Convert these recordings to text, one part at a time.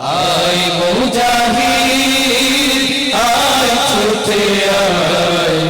আয় মুজাহিদ আয় ছুটে আয়।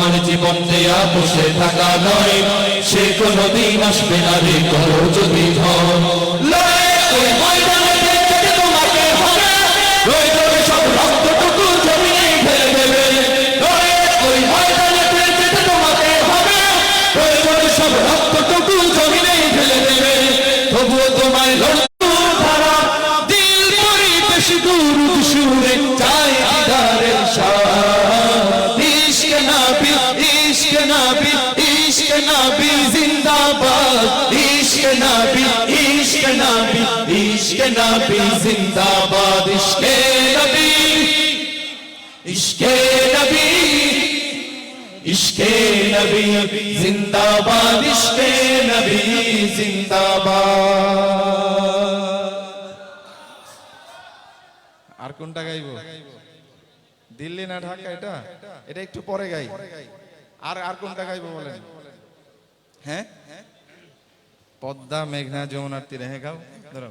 মানে জীবন দেয়া বসে থাকা নয়। সে কোনদিন আসবে না রে করো যদি ভয় ইশক নবী জিন্দাবাদ ইশক নবী ইশক নবী ইশক নবী জিন্দাবাদ ইশক নবী জিন্দাবাদ আর কোনটা গাইবো? দিল্লি না ঢাকা এটা? এটা একটু পরে গাই। আর আর কোনটা গাইবো বলেন? হ্যাঁ? পদ্মা, মেঘনা, যমুনার তীরে। হ্যাঁ গাও। ধরো।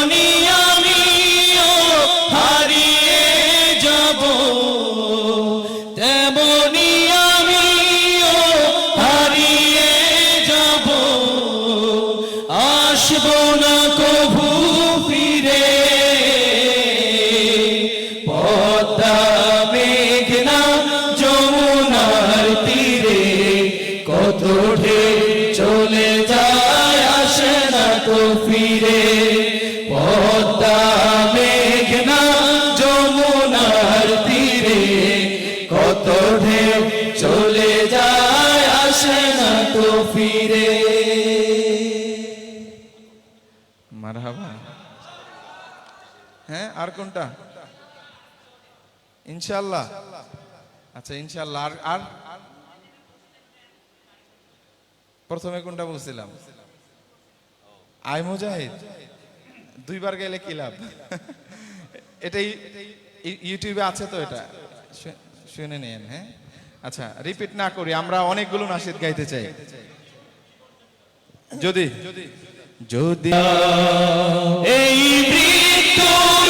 পদ্মা মেঘনা যমুনার তীরে, কত ঢে চলে যায়, আসে না তো ফিরে। পদ্মা মেঘনা যমুনার কত ঢেউ চলে যায়, আসে না তো ফিরে। মারহাবা। হ্যাঁ আর কোনটা? ইনশাআল্লাহ। আচ্ছা ইনশাআল্লাহ। আর আর? প্রথমে কোনটা বলছিলাম? আই মুজাহিদ। দুইবার গেলে কি লাভ? এটাই ইউটিউবে আছে তো এটা। শুনে নিন হ্যাঁ? আচ্ছা রিপিট না করি, আমরা অনেকগুলো নাসিদ গাইতে চাই। যদি? যদি এই মৃত্যুর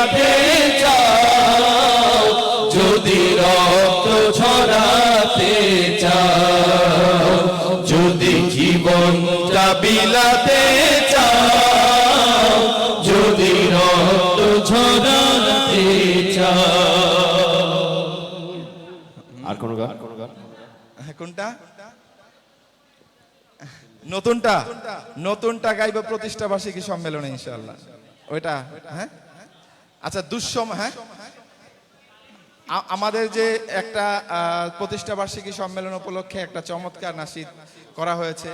বিলাতে চাও যদি রক্ত ছড়াতে চাও যদি জীবনটা বিলাতে চাও যদি রক্ত ছড়াতে চাও। আর কোন গান? হ্যাঁ, কোনটা? নতুনটা? নতুনটা গাইবে প্রতিষ্ঠা বার্ষিকী সম্মেলনে ইনশাআল্লাহ। ওইটা? হ্যাঁ? আচ্ছা দুঃসম হ্যাঁ? আমাদের যে একটা প্রতিষ্ঠা বার্ষিকী সম্মেলন উপলক্ষে একটা চমৎকার নাসিদ করা হয়েছে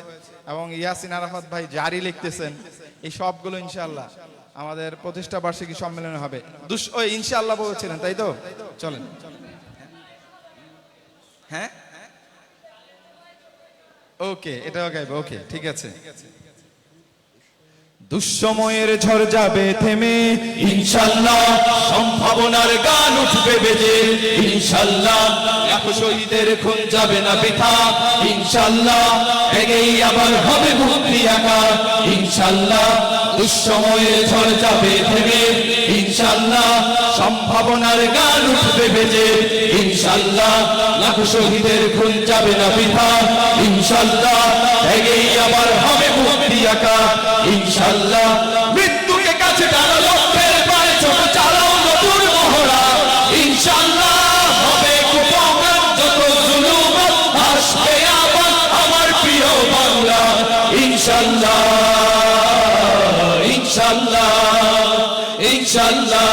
এবং ইয়াসিন আরাফাত ভাই জারি লিখতেছেন। এই সবগুলো ইনশাল্লাহ আমাদের প্রতিষ্ঠা বার্ষিকী সম্মেলনে হবে। দুস ওই ইনশাআল্লাহ বলেছিলেন, তাই তো? চলেন। হ্যাঁ? ওকে, এটাও গাইবে, ওকে, ঠিক আছে। দুঃসময়ের ঝড় যাবে থেমে। ইনশাল্লাহ সম্ভাবনার গান উঠবে বেজে। ইনশাল্লাহ লাখো শহীদের খুন যাবে না বৃথা। ইনশাল্লাহ এগেই আবার হবে মুক্তি একা। ইনশাল্লাহ দুঃসময়ের ঝড় যাবে থেমে। ইনশাল্লাহ সম্ভাবনার গান উঠবে বেজে। ইনশাল্লাহ লাখো শহীদের খুন যাবে না বৃথা। ইনশাল্লাহ এগেই আবার হবে মুক্তি একা। ইনশাল্লাহ মৃত্যুকে কাছে টানো ইনশাল্লাহ হবে আমার প্রিয় ইনশাল্লাহ ইনশাল্লাহ ইনশাল্লাহ।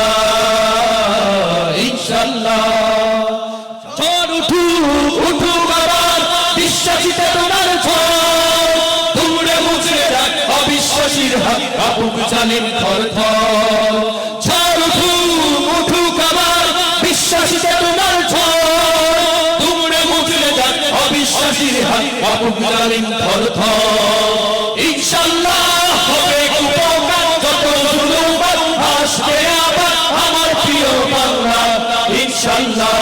কাপুক থর থর ঝড় উঠু উঠু আবার, বিশ্বাসীতে তোমার ঝড়। দূরে মুচড়ে যাক অবিশ্বাসীর হাত কাপুক জানেন থর থর ইনশাল্লাহ হবে উপকার যত জুলুম আসবে আবার আমার প্রিয় বাংলা। ইনশাল্লাহ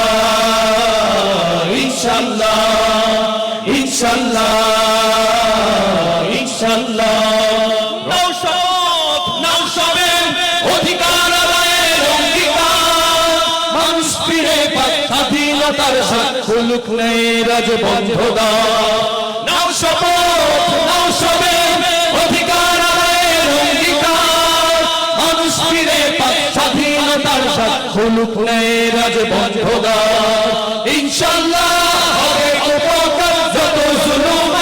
ইনশাল্লাহ। খুলুক নেই রাজবন্ধদা। নাও শপথ নাও সবে অধিকার আদায়ের অঙ্গীকার। মানুষ ফিরে পাক স্বাধীনতার খুলুক নেই রাজবন্ধদা। ইনশাল্লাহ হবে উপকার, যত জুলুম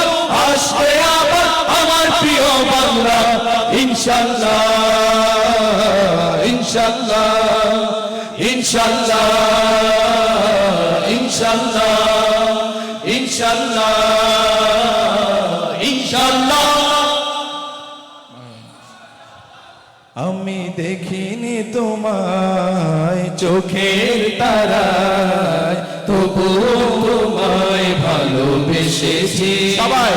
আসবে আবার আমার প্রিয় বাংলা। ইনশাল্লাহ ইনশাল্লাহ ইনশাল্লাহ তোমায় চোখের তারায় তবু তোমায় ভালোবেসেছি সবাই।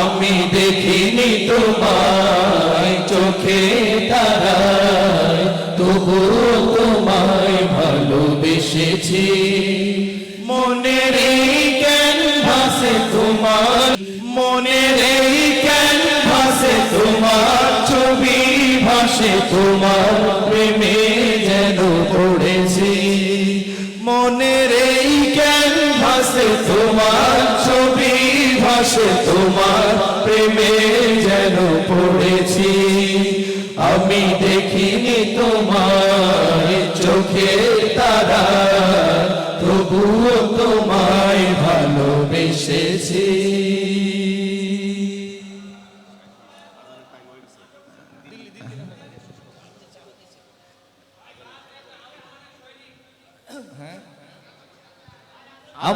আমি দেখিনি তোমায় চোখে তারায় তবু তোমায় ভালোবেসেছি মনের এই ক্যানভাসে তোমার ভাসে তোমার প্রেমে যেন পড়েছি। মনের এই ভাসে তোমার ছবি ভাসে, তোমার প্রেমে যেন পড়েছি। আমি দেখিনি তোমার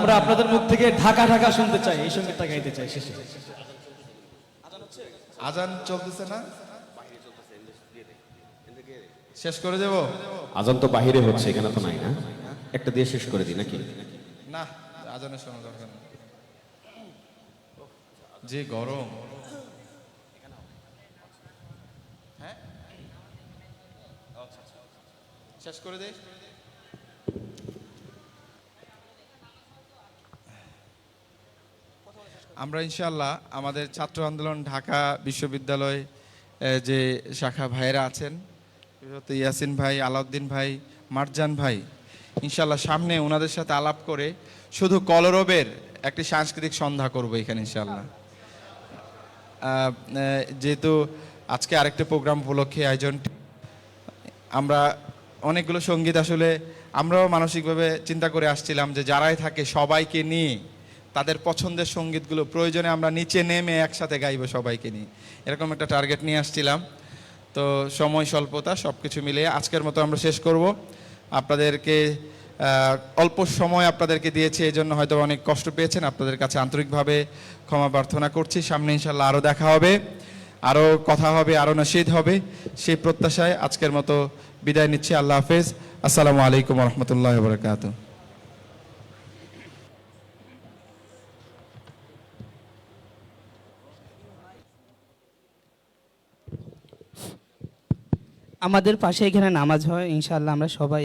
আমরা আপনাদের মুখ থেকে ঢাকা ঢাকা শুনতে চাই এই সঙ্গীতটা গাইতে চাই শেষে। আজান চলতেছে না? শেষ করে দেব? আজান তো বাহিরে হচ্ছে এখানে তো নাই না। একটা দিয়ে শেষ করে দিই নাকি? না আজানের শোনা দরকার। যে গরম। হ্যাঁ। শেষ করে দে। আমরা ইনশাল্লাহ আমাদের ছাত্র আন্দোলন ঢাকা বিশ্ববিদ্যালয় যে শাখা ভাইয়েরা আছেন বিশেষত ইয়াসিন ভাই, আলাউদ্দিন ভাই, মারজান ভাই ইনশাল্লাহ সামনে ওনাদের সাথে আলাপ করে শুধু কলরবের একটি সাংস্কৃতিক সন্ধ্যা করব এখানে ইনশাল্লাহ যেহেতু আজকে আরেকটা প্রোগ্রাম উপলক্ষে আয়োজন, আমরা অনেকগুলো সংগীত আসলে আমরাও মানসিকভাবে চিন্তা করে আসছিলাম যে যারাই থাকে সবাইকে নিয়ে তাদের পছন্দের সঙ্গীতগুলো প্রয়োজনে আমরা নিচে নেমে একসাথে গাইবো সবাইকে নিয়ে। এরকম একটা টার্গেট নিয়ে আসছিলাম। তো সময় স্বল্পতা সব কিছু মিলিয়ে আজকের মতো আমরা শেষ করব। আপনাদেরকে অল্প সময় আপনাদেরকে দিয়েছি এই জন্য হয়তো অনেক কষ্ট পেয়েছেন। আপনাদের কাছে আন্তরিকভাবে ক্ষমা প্রার্থনা করছি। সামনে ইনশাল্লাহ আরও দেখা হবে আরও কথা হবে আরও নসিদ হবে। সেই প্রত্যাশায় আজকের মতো বিদায় নিচ্ছি। আল্লাহ হাফেজ। আসসালামু আলাইকুম রহমতুল্লাহ বরকাত আমাদের পাশে এখানে নামাজ হয় ইনশাল্লাহ আমরা সবাই